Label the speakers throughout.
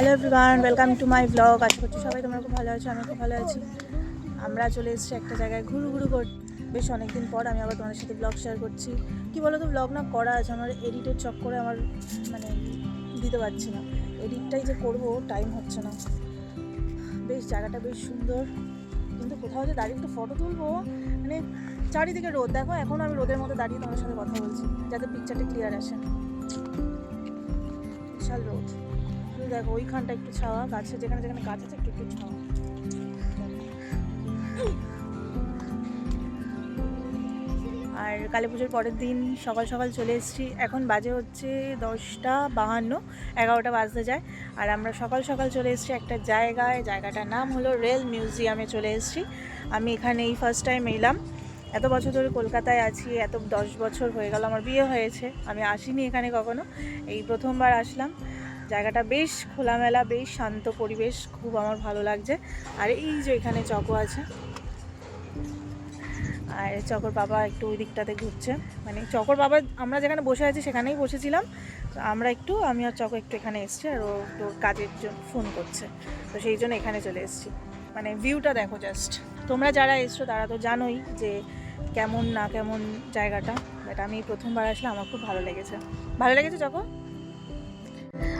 Speaker 1: Hello everyone welcome to my blog আশা করছি সবাই তোমরা খুব ভালো আছো আমি খুব ভালো আছি। আমরা চলে এসেছি একটা জায়গায় ঘুরু ঘুরু কর বেশ অনেকদিন পর আমি আবার তোমাদের সাথে ব্লগ শেয়ার করছি। কি বলো তো ব্লগ না করা আছে, আমার এডিটের চক্করে আমার মানে দিতে পারছি না। এডিটটাই যে করব টাইম হচ্ছে না। বেশ, জায়গাটা বেশ সুন্দর। কিন্তু কোথাও যে দাঁড়িয়ে একটু ফটো তুলবো মানে চারিদিকে রোদ। দেখো, এখন আমি রোদের মধ্যে দাঁড়িয়ে তোমার সাথে কথা বলছি, যাতে পিকচারটা ক্লিয়ার আসে। বিশাল রোদ। দেখো, ওইখানটা একটু ছাওয়া, গাছে যেখানে যেখানে গাছ আছে একটু একটু ছাওয়া। আর কালী পুজোর পরের দিন সকাল সকাল চলে এসেছি। এখন বাজে হচ্ছে দশটা বাহান্ন, এগারোটা বাজতে যায়। আর আমরা সকাল সকাল চলে এসেছি একটা জায়গায়। জায়গাটার নাম হলো রেল মিউজিয়ামে চলে এসেছি। আমি এখানে এই ফার্স্ট টাইম এলাম। এত বছর ধরে কলকাতায় আছি, এত দশ বছর হয়ে গেল, আমার বিয়ে হয়েছে। আমি আসিনি এখানে কখনো। এই প্রথমবার আসলাম। জায়গাটা বেশ খোলামেলা, বেশ শান্ত পরিবেশ, খুব আমার ভালো লাগছে। আর এই যে এখানে চকো আছে। আর চকর বাবা একটু ওই দিকটাতে ঘুরছে। মানে চকর বাবা, আমরা যেখানে বসে আছি সেখানেই বসেছিলাম। আমরা একটু, আমি আর চকো একটু এখানে এসেছি আর ও একটু কাজের জন্য ফোন করছে। তো সেই জন্য এখানে চলে এসেছি। মানে ভিউটা দেখো জাস্ট তোমরা যারা এসছো, তারা তো জানোই যে কেমন না কেমন জায়গাটা। বাট আমি প্রথমবার আসলে আমার খুব ভালো লেগেছে। ভালো লেগেছে চকো?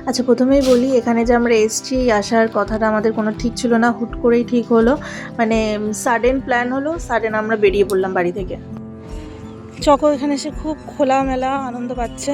Speaker 1: আচ্ছা প্রথমেই বলি, এখানে যে আমরা এসছি, আসার কথাটা আমাদের কোনো ঠিক ছিল না, হুট করেই ঠিক হলো। মানে সাডেন প্ল্যান হলো সাডেন আমরা বেরিয়ে পড়লাম বাড়ি থেকে। চকো এখানে এসে খুব খোলামেলা আনন্দ পাচ্ছে।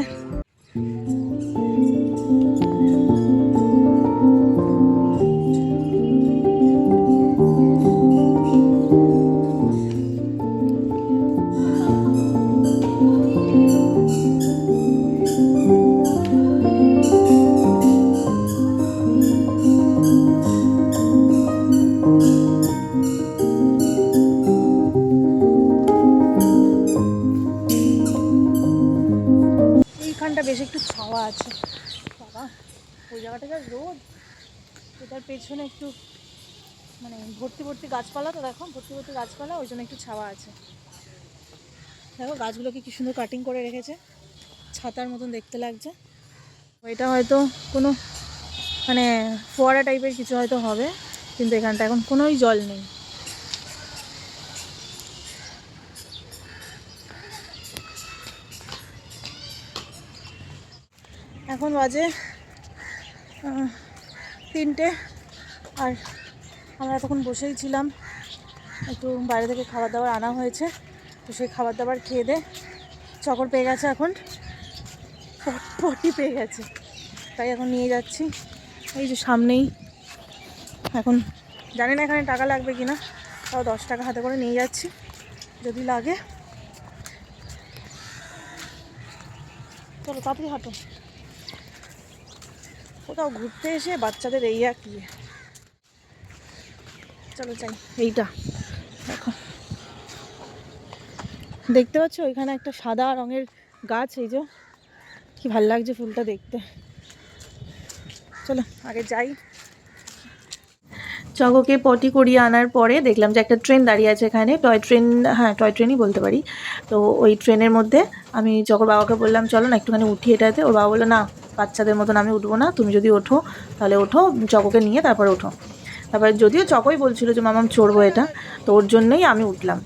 Speaker 1: ওই জায়গাটা যা রোদ এটার পেছনে একটু মানে ভর্তি ভর্তি গাছপালা তো দেখো, ভর্তি ভর্তি গাছপালা, ওই জন্য একটু ছাওয়া আছে। দেখো গাছগুলোকে কি সুন্দর কাটিং করে রেখেছে, ছাতার মতন দেখতে লাগছে। এটা হয়তো কোনো মানে ফোয়ারা টাইপের কিছু হয়তো হবে, কিন্তু এখানটা এখন কোনোই জল নেই। এখন বাজে তিনটে। আর আমরা তখন বসেই ছিলাম। একটু বাইরে থেকে খাবার দাবার আনা হয়েছে। তো সেই খাবার দাবার খেয়ে দে। চকর পেয়ে গেছে এখন। পটি পেয়ে গেছে। তাই এখন নিয়ে যাচ্ছি। এই যে সামনেই এখন জানি না এখানে টাকা লাগবে কি না। তাও দশ টাকা হাতে করে নিয়ে যাচ্ছি, যদি লাগে। চলো তাড়াতাড়ি হাঁটো। কোথাও ঘুরতে এসে বাচ্চাদের এই আর কি। চলো চাই এইটা। দেখো। দেখতে পাচ্ছ? ওইখানে একটা সাদা রঙের গাছ, এই যে। কি ভালো লাগছে ফুলটা দেখতে। চলো, আগে যাই। চকোকে পটি করিয়ে আনার পরে দেখলাম যে একটা ট্রেন দাঁড়িয়ে আছে এখানে। টয় ট্রেন হ্যাঁ টয় ট্রেনই বলতে পারি। তো ওই ট্রেনের মধ্যে আমি চকর বাবাকে বললাম, চলো না একটুখানি উঠি এটাতে। ওর বাবা বলল, না বাচ্চাদের মতন আমি উঠবো না, তুমি যদি ওঠো, তাহলে ওঠো, চকোকে নিয়ে তারপরে ওঠো। তারপরে যদিও চকোই বলছিল যে, মামাম, চড়বো এটা। তো ওর জন্যই আমি উঠলাম।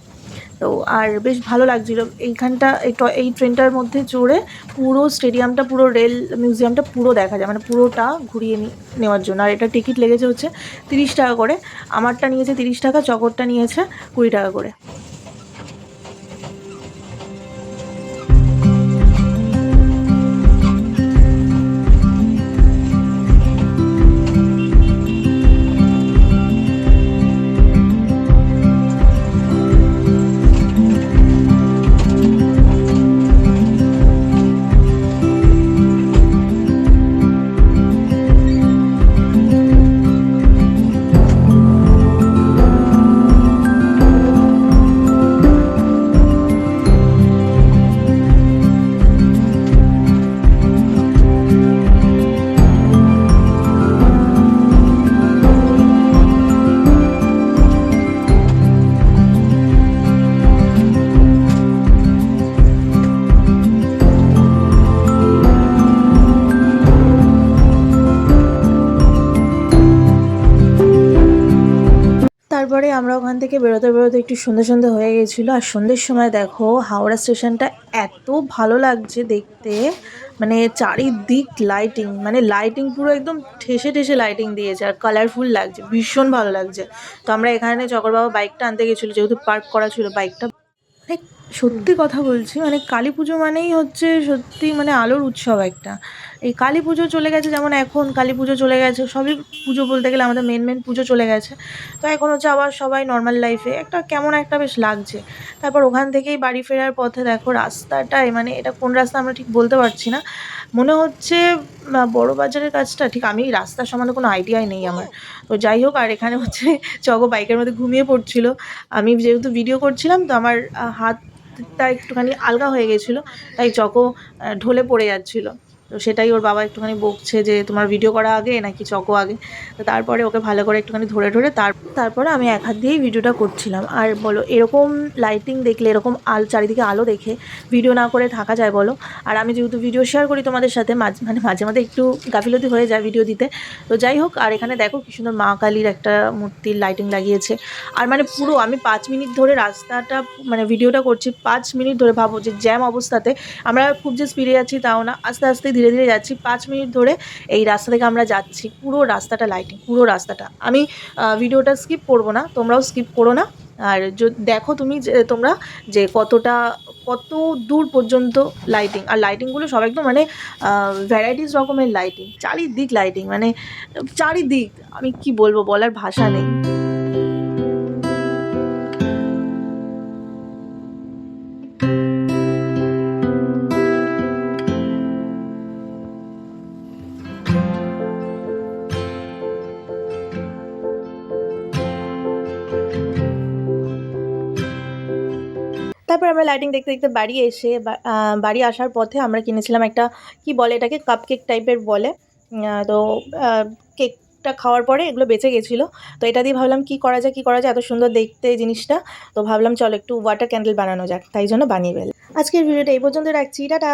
Speaker 1: তো আর বেশ ভালো লাগছিল। এইখানটা, এই ট্রেনটার মধ্যে চড়ে পুরো স্টেডিয়ামটা, পুরো রেল মিউজিয়ামটা পুরো দেখা যায়। মানে পুরোটা ঘুরিয়ে নেওয়ার জন্য। আর এটা টিকিট লেগেছে হচ্ছে তিরিশ টাকা করে। আমারটা নিয়েছে তিরিশ টাকা, চকরটা নিয়েছে কুড়ি টাকা করে। থেকে বেরোতে বেরোতে একটু সন্ধে সন্ধে হয়ে গেছিল। আর সন্ধ্যের সময় দেখো, হাওড়া স্টেশনটা এত ভালো লাগছে দেখতে। মানে চারিদিক লাইটিং মানে লাইটিং পুরো একদম ঠেসে ঠেসে লাইটিং দিয়েছে আর কালারফুল লাগছে, ভীষণ ভালো লাগছে। তো আমরা এখানে চকরবাবা বাইকটা আনতে গেছিল, যেহেতু পার্ক করা ছিল বাইকটা মানে সত্যি কথা বলছি মানে কালী পুজো মানেই হচ্ছে সত্যি মানে আলোর উৎসব একটা। এই কালী পুজো চলে গেছে যেমন এখন, কালী পুজো চলে গেছে, সবই পুজো বলতে গেলে আমাদের মেন মেন পুজো চলে গেছে। তো এখন হচ্ছে আবার সবাই নর্মাল লাইফে একটা কেমন একটা বেশ লাগছে। তারপর ওখান থেকেই বাড়ি ফেরার পথে দেখো রাস্তাটাই মানে এটা কোন রাস্তা আমরা ঠিক বলতে পারছি না। মনে হচ্ছে বড় বাজারের কাজটা ঠিক আমি রাস্তার সম্বন্ধে কোনো আইডিয়াই নেই আমার। তো যাই হোক, আর এখানে হচ্ছে চগো বাইকের মধ্যে ঘুমিয়ে পড়ছিল। আমি যেহেতু ভিডিও করছিলাম, তো আমার হাতটা একটুখানি আলগা হয়ে গেছিল, তাই চকো ঢলে পড়ে যাচ্ছিল। তো সেটাই ওর বাবা একটুখানি বকছে যে, তোমার ভিডিও করা আগে নাকি চকো আগে? তো তারপরে ওকে ভালো করে একটুখানি ধরে ধরে তার, তারপরে আমি এক হাত দিয়েই ভিডিওটা করছিলাম। আর বলো, এরকম লাইটিং দেখলে, এরকম আল, চারিদিকে আলো দেখে ভিডিও না করে থাকা যায় বলো? আর আমি যেহেতু ভিডিও শেয়ার করি তোমাদের সাথে, মাঝে মানে মাঝে মাঝে একটু গাফিলতি হয়ে যায় ভিডিও দিতে। তো যাই হোক, আর এখানে দেখো কি সুন্দর মা কালীর একটা মূর্তির লাইটিং লাগিয়েছে। আর মানে পুরো আমি পাঁচ মিনিট ধরে রাস্তাটা মানে ভিডিওটা করছি, পাঁচ মিনিট ধরে ভাবো যে জ্যাম অবস্থাতে। আমরা খুব যে স্পিডে যাচ্ছি তাও না, আস্তে আস্তে ধীরে ধীরে যাচ্ছি। পাঁচ মিনিট ধরে এই রাস্তা থেকে আমরা যাচ্ছি। পুরো রাস্তাটা লাইটিং পুরো রাস্তাটা। আমি ভিডিওটা স্কিপ করব না, তোমরাও স্কিপ করো না। আর দেখো তুমি যে, তোমরা যে কতটা, কত দূর পর্যন্ত লাইটিং আর লাইটিংগুলো সব একদম মানে ভ্যারাইটিস রকমের লাইটিং চারিদিক লাইটিং মানে চারিদিক, আমি কি বলব বলার ভাষা নেই। তারপর আমরা লাইটিং দেখতে দেখতে বাড়ি এসে বাড়ি আসার পথে আমরা কিনেছিলাম একটা, কি বলে এটাকে? কাপ কেক টাইপের বলে। তো কেক কেকটা খাওয়ার পরে এগুলো বেঁচে গেছিল। তো এটা দিয়ে ভাবলাম কি করা যায়, কি করা যায়, এত সুন্দর দেখতে জিনিসটা। তো ভাবলাম চলো একটু ওয়াটার ক্যান্ডেল বানানো যাক। তাই জন্য বানিয়ে ফেল আজকের ভিডিওটা এই পর্যন্ত রাখছি। টাটা!